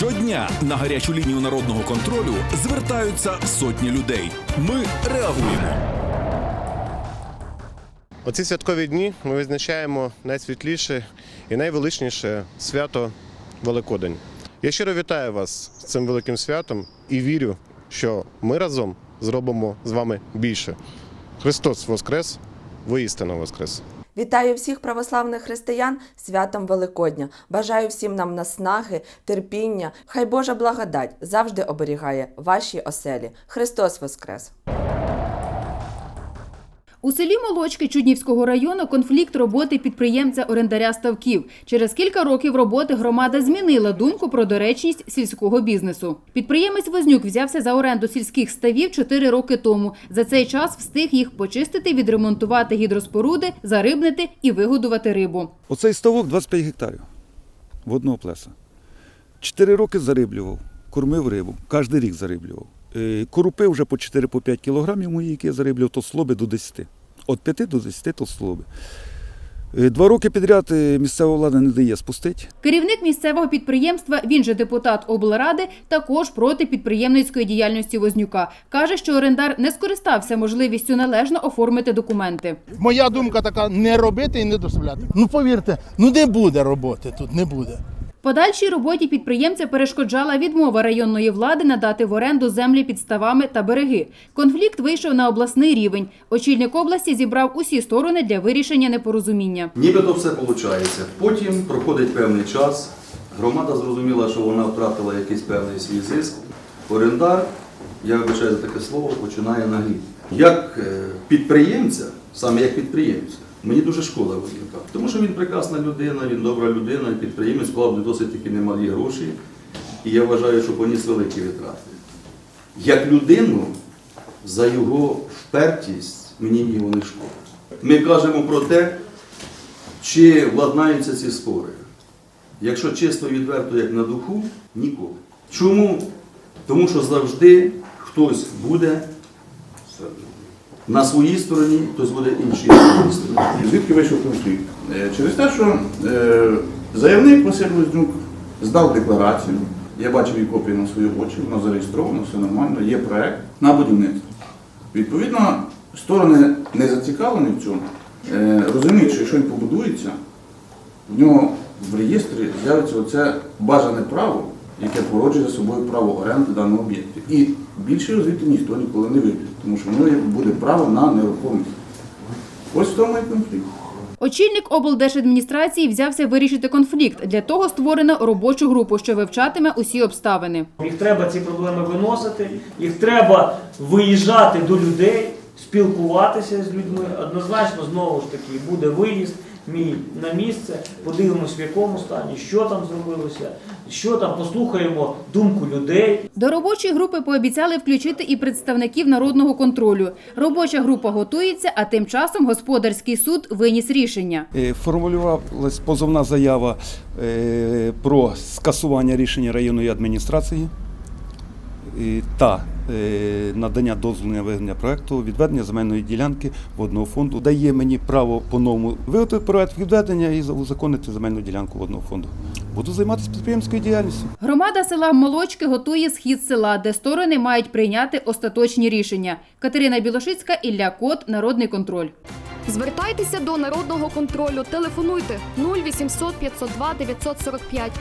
Щодня на гарячу лінію народного контролю звертаються сотні людей. Ми реагуємо. Оці святкові дні ми визначаємо найсвітліше і найвеличніше свято Великодень. Я щиро вітаю вас з цим великим святом і вірю, що ми разом зробимо з вами більше. Христос Воскрес, воістину Воскрес! Вітаю всіх православних християн святом Великодня. Бажаю всім нам наснаги, терпіння. Хай Божа благодать завжди оберігає ваші оселі. Христос Воскрес! У селі Молочки Чуднівського району конфлікт роботи підприємця-орендаря ставків. Через кілька років роботи громада змінила думку про доречність сільського бізнесу. Підприємець Вознюк взявся за оренду сільських ставів 4 роки тому. За цей час встиг їх почистити, відремонтувати гідроспоруди, зарибнити і вигодувати рибу. Оцей ставок 25 гектарів в одного плеса. Чотири роки зариблював, кормив рибу, кожен рік зариблював. Е, Корупи вже по 4-5 кілограмів мої, які я зариблював, то слоби до 10. От 5 до 10 то слоби. Е, Два роки підряд е, місцева влада не дає спустити. Керівник місцевого підприємства, він же депутат облради, також проти підприємницької діяльності Вознюка. Каже, що орендар не скористався можливістю належно оформити документи. Моя думка така не робити і не доставляти. Ну повірте, ну не буде роботи тут, не буде. Подальшій роботі підприємця перешкоджала відмова районної влади надати в оренду землі під ставами та береги. Конфлікт вийшов на обласний рівень. Очільник області зібрав усі сторони для вирішення непорозуміння. Нібито все виходить. Потім проходить певний час, громада зрозуміла, що вона втратила якийсь певний свій зиск. Орендар, я вибачаю за таке слово, починає нагріти. Як е, підприємця, саме як підприємця, мені дуже шкода Вознюка. Тому що він прекрасна людина, він добра людина, підприємець вклав досить таки немалі гроші. І я вважаю, що поніс великі витрати. Як людину за його впертість мені його не шкода. Ми кажемо про те, чи владнаються ці спори. Якщо чисто відверто, як на духу, ніколи. Чому? Тому що завжди хтось буде на своїй стороні, хтось буде іншій стороні. Звідки вийшов конфлікт? Е, Через те, що е, заявник Василь Вознюк здав декларацію. Я бачив її копію на свої очі, воно зареєстровано, все нормально, є проект на будівництво. Відповідно, сторони не зацікавлені в цьому, е, розуміють, що якщо він побудується, в нього в реєстрі з'явиться оце бажане право, яке породжує за собою право оренди даного об'єкту. І більше його звідти ніхто ніколи не виб'є, тому що в нього буде право на нерухомість. Ось в тому і конфлікт. Очільник облдержадміністрації взявся вирішити конфлікт. Для того створено робочу групу, що вивчатиме усі обставини. Їх треба ці проблеми виносити, їх треба виїжджати до людей, спілкуватися з людьми. Однозначно, знову ж таки, буде виїзд мій на місце, подивимось в якому стані, що там зробилося, що там, послухаємо думку людей. До робочої групи пообіцяли включити і представників народного контролю. Робоча група готується, а тим часом господарський суд виніс рішення. Е, Формулювалась позовна заява е, про скасування рішення районної адміністрації та е, надання дозволу на виготовлення проекту відведення земельної ділянки водного фонду дає мені право по-новому виготовити проект відведення і узаконити земельну ділянку водного фонду. Буду займатися підприємською діяльністю. Громада села Молочки готує схід села, де сторони мають прийняти остаточні рішення. Катерина Білошицька, Ілля Кот, Народний контроль. Звертайтеся до народного контролю. Телефонуйте 0800 502 945.